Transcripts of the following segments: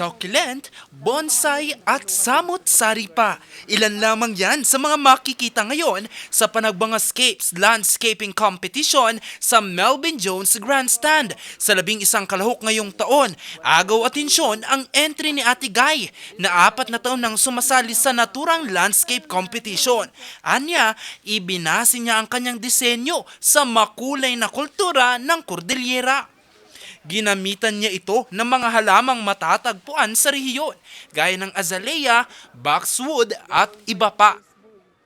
succulent, bonsai at samot-sari pa. Ilan lamang yan sa mga makikita ngayon sa Panagbangascapes Landscaping Competition sa Melvin Jones Grandstand. Sa labing isang kalahok ngayong taon, agaw atensyon ang entry ni Ate Guy na apat na taon nang sumasali sa naturang landscape competition. Anya, ibinasi niya ang kanyang disenyo sa makulay na kultura ng Cordillera. Ginamitan niya ito ng mga halamang matatagpuan sa rehiyon, gaya ng azalea, boxwood at iba pa.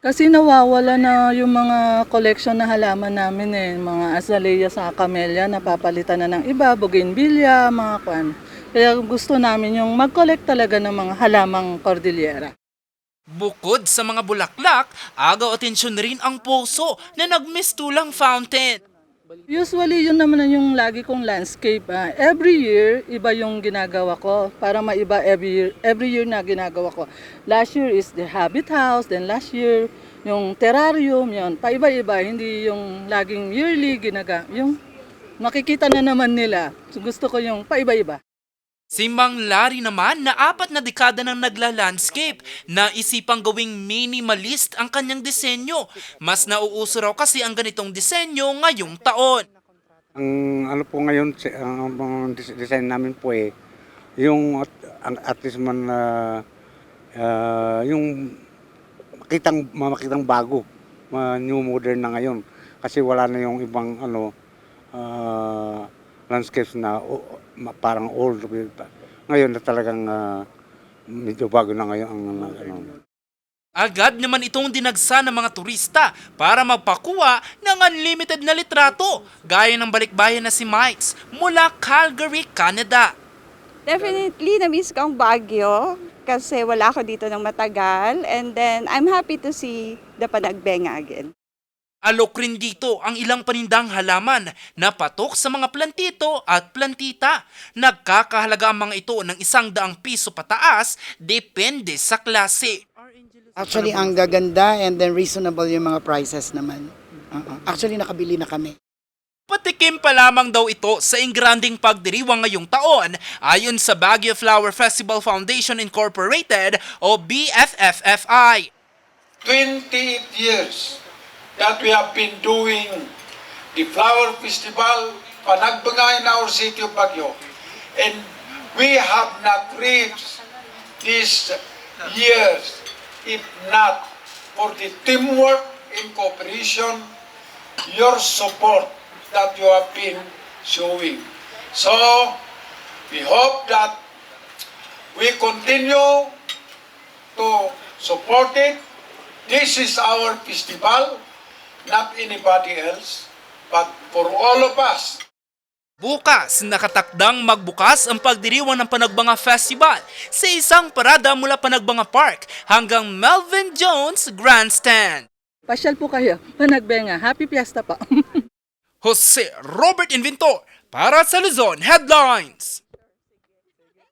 Kasi nawawala na yung mga collection na halaman namin eh. Mga azalea sa camellia, napapalitan na ng iba, bougainvillea, mga kwan. Kaya gusto namin yung mag-collect talaga ng mga halamang cordillera. Bukod sa mga bulaklak, agaw atensyon rin ang puso na nagmistulang fountain. Usually, yun naman na yung lagi kong landscape. ah. Every year, iba yung ginagawa ko. Para maiba every year, every year na ginagawa ko. Last year is the habit house, then last year, yung terrarium, yun. Paiba-iba, hindi yung laging yearly ginaga. Yung makikita na naman nila. So, gusto ko yung paiba-iba. Si Mang Larry naman na apat na dekada nang nagla-landscape na isipang gawing minimalist ang kanyang disenyo. Mas nauuso raw kasi ang ganitong disenyo ngayong taon. Ang ano po ngayon, ang ang des- design namin po eh, yung ang at least man na yung makitang makitang bago, ma- new modern na ngayon. Kasi wala na yung ibang ano ah, landscapes na ma- parang old. Ngayon na talagang ah, medyo bago na ngayon ang ano. Agad naman itong dinagsa ng mga turista para magpakuha ng unlimited na litrato gaya ng balikbayan na si Mikes mula Calgary, Canada. Definitely, na-miss ko ang Baguio kasi wala ako dito ng matagal. And then, I'm happy to see the Panagbenga again. Alok rin dito ang ilang panindang halaman na patok sa mga plantito at plantita. Nagkakahalaga ang mga ito ng isang daang piso pataas depende sa klase. Actually, ang gaganda and then reasonable yung mga prices naman. Oo. Actually, nakabili na kami. Patikim pa lamang daw ito sa ingranding pagdiriwang ngayong taon ayon sa Baguio Flower Festival Foundation Incorporated o BFFFI. 28 years that we have been doing the flower festival Panagbangay in our city of Baguio. And we have not reached these years if not for the teamwork and cooperation, your support that you have been showing. So, we hope that we continue to support it. This is our festival, not anybody else, but for all of us. Bukas, nakatakdang magbukas ang pagdiriwang ng Panagbanga Festival sa isang parada mula Panagbanga Park hanggang Melvin Jones Grandstand. Pasyal po kayo. Panagbenga. Happy Fiesta pa. Jose Robert Inventor para sa Luzon Headlines.